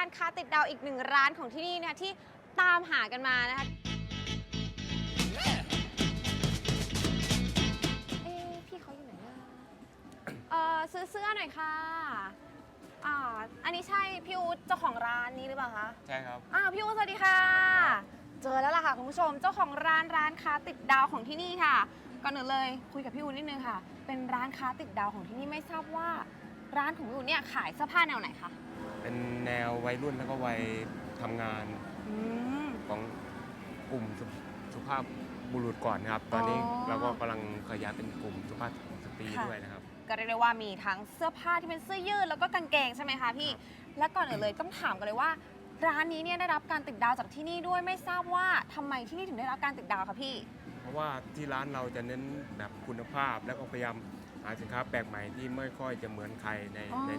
ติดดาวอีกหนึ่งร้านของที่นี่นะคะที่ตามหากันมานะคะเอ๊ะพี่เขาอยู่ไหนอะเอ่อซื้อเสื้อหน่อยค่ะอ่าอันนี้ใช่พี่อู๊ดเจ้าของร้านนี้หรือเปล่าคะ ใช่ครับ อ้าวพี่อู๊ดสวัสดีค่ะ เจอแล้วล่ะค่ะคุณผู้ชมเจ้าของร้านร้านค้าติดดาวของที่นี่ค่ะก่อนอื่นเลยคุยกับพี่อู๊ดนิดนึงค่ะ เป็นร้านค้าติดดาวของที่นี่ไม่ทราบว่า ร้านของพี่อู๊ดเนี่ยขายเสื้อผ้าแนวไหนคะ เป็นแนววัยรุ่นแล้วก็วัยทำงานอืม ของกลุ่มสุสุภาพบุรุษก่อนนะครับ ตอนนี้อ๋อเราก็กำลังขยายเป็นกลุ่มสุภาพสตรีค่ะ ด้วยนะครับ ก็เรียกได้ว่ามีทั้งเสื้อผ้าที่เป็นเสื้อยืดแล้วก็กางเกงใช่ไหมคะพี่ และก่อนอื่นเลยต้องถามกันเลยว่า ร้านนี้เนี่ยได้รับการติดดาวจากที่นี่ด้วยไม่ทราบว่าทำไมที่นี่ถึงได้รับการติดดาวคะพี่ เพราะว่าที่ร้านเราจะเน้นแบบคุณภาพ แล้วก็พยายามหาสินค้าแปลกใหม่ที่ไม่ค่อยจะเหมือนใครในอ๋อ ใน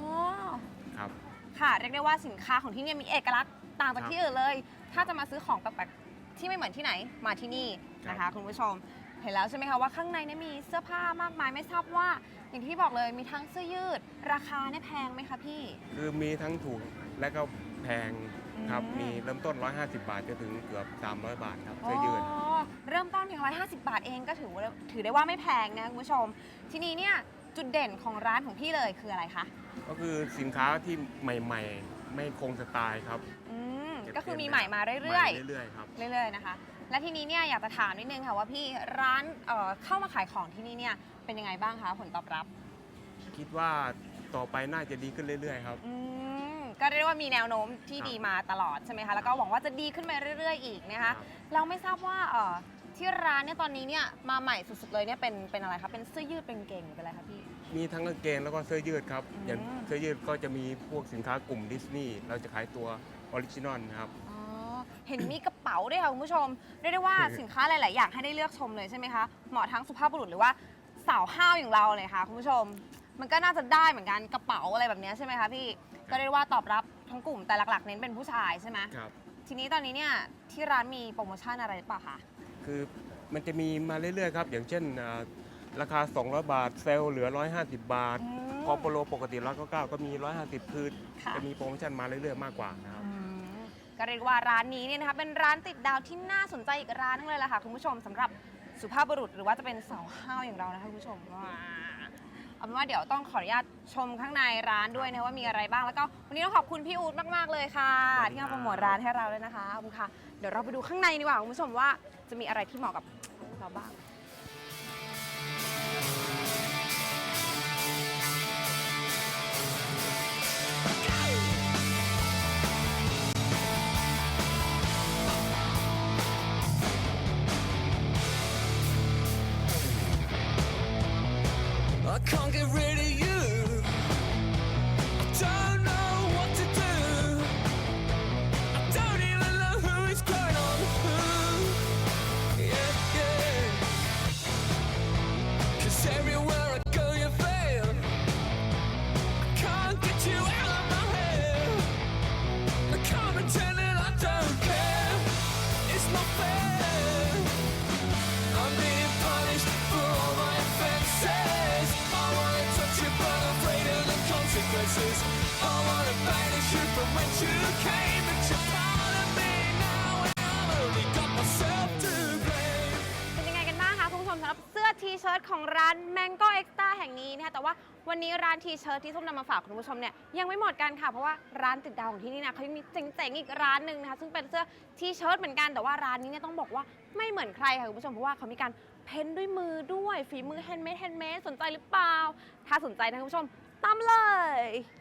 ครับ ค่ะเรียกได้ว่าสินค้าของที่เนี่ยมีเอกลักษณ์ต่างจากครับที่อื่นเลย ถ้าจะมาซื้อของแปลกๆที่ไม่เหมือนที่ไหนมาที่นี่นะครัคะบคุณผู้ชมเห็นแล้วใช่ไหมคะว่าข้างในเนี่ยมีเสื้อผ้ามากมายไม่ทราบว่า อย่างที่พี่บอกเลยมีทั้งเสื้อยืด ราคาเนี่ยแพงไหมคะพี่ คือมีทั้งถูกและก็แพงครับ อืม มีเริ่มต้น 150 บาทจนถึงเกือบ 300 บาทครับเสื้อยืดอ๋อเริ่มต้นเพียง150 บาทเองก็ถือว่าถือได้ว่าไม่แพงนะคุณผู้ชม ทีนี้เนี่ยจุดเด่นของร้านของพี่เลยคืออะไรคะ ก็คือสินค้าที่ใหม่ ๆ ไม่คงสไตล์ครับอืมจะก็คือเป็นมีใหม่มาแบบเรื่อยใหม่เรื่อยๆครับๆเรื่อยๆนะคะ และทีนี้เนี่ยอยากจะถามนิดนึงค่ะว่าพี่ร้านเอ่อเข้ามาขายของที่นี่เนี่ยเป็นยังไงบ้างคะผลตอบรับคิดว่าต่อไปน่าจะดีขึ้นเรื่อยๆครับ อืมก็เรียกว่ามีแนวโน้มที่ครับ ดีมาตลอดใช่ไหมคะแล้วก็หวังว่าจะดีขึ้นไปเรื่อย ๆ อีกนะครัคะบ เราไม่ทราบว่าเอ่อ ที่ร้านเนี่ยตอนนี้เนี่ยมาใหม่สุดๆเลยเนี่ยเป็นเป็นอะไรคะเป็นเสื้อยืดเป็นกางเกงหรือเป็นอะไรคะพี่ มีทั้งกางเกงแล้วก็เสื้อยืดครับ อืม อย่างเสื้อยืดก็จะมีพวกสินค้ากลุ่มดิสนีย์เราจะขายตัวออริจินอลนะครับ อ๋อเห็นมีกระเป๋าด้วยค่ะคุณผู้ชมเรียกได้ว่า สินค้าหลาย ๆ อย่างให้ได้เลือกชมเลยใช่ไหมคะเหมาะทั้งสุภาพบุรุษหรือว่าสาวห้าวอย่างเราเลยค่ะคุณผู้ชม มันก็น่าจะได้เหมือนกันกระเป๋าอะไรแบบเนี้ยใช่ไหมคะพี่ก็เรียกได้ว่าตอบรับทั้งกลุ่มแต่หลัก ๆ เน้นเป็นผู้ชายใช่ไหมครับ ทีนี้ตอนนี้เนี่ยที่ร้านมีโปรโมชั่นอะไรหรือเปล่าคะ คือมันจะมีมาเรื่อยๆครับ อย่างเช่นอ่าราคา 200 บาท เซลล์เหลือ 150 บาท อืม คอโปโลปกติ199ก็มี 150 คือค่ะ จะมีโปรโมชั่นมาเรื่อยๆ มากกว่านะครับ อืมก็เรียกว่าร้านนี้เนี่ยนะคะเป็นร้านติดดาวที่น่าสนใจอีกร้านนึงเลยล่ะค่ะคุณผู้ชมสำหรับสุภาพบุรุษหรือว่าจะเป็นสาวห้าวอย่างเรานะคะคุณผู้ชมว้า เอาเป็นว่าเดี๋ยวต้องขออนุญาตชมข้างในร้านด้วยนะว่ามีอะไรบ้างแล้วก็วันนี้ต้องขอบคุณพี่อู๊ดมากๆเลยค่ะขอบคุณที่มาครับโปรโมทร้านให้เราด้วยนะคะขอบคุณค่ะเดี๋ยวเราไปดูข้างในดีกว่าคุณผู้ชมว่าจะมีอะไรที่เหมาะกับ I consequences. I wanna banish you from when you came, but you're part of me now, and I've only got myself to blame. เป็นยังไงกันบ้างคะคุณผู้ชมสำหรับเสื้อทีเชิ้ตของร้าน Mango Extra แห่งนี้นะคะแต่ว่าวันนี้ร้านทีเชิ้ตที่ส้มนำมาฝากคุณผู้ชมเนี่ยยังไม่หมดกันค่ะ เพราะว่าร้านติดดาวของที่นี่นะเขายังมีเจ๋งๆอีกร้านหนึ่งนะคะซึ่งเป็นเสื้อทีเชิ้ตเหมือนกันแต่ว่าร้านนี้เนี่ยต้องบอกว่าไม่เหมือนใครค่ะคุณผู้ชมเพราะว่าเขามีการเพ้นด้วยมือด้วยฝีมือแฮนด์เมดแฮนด์เมดสนใจหรือเปล่า ถ้าสนใจนะคุณผู้ชมตามเลย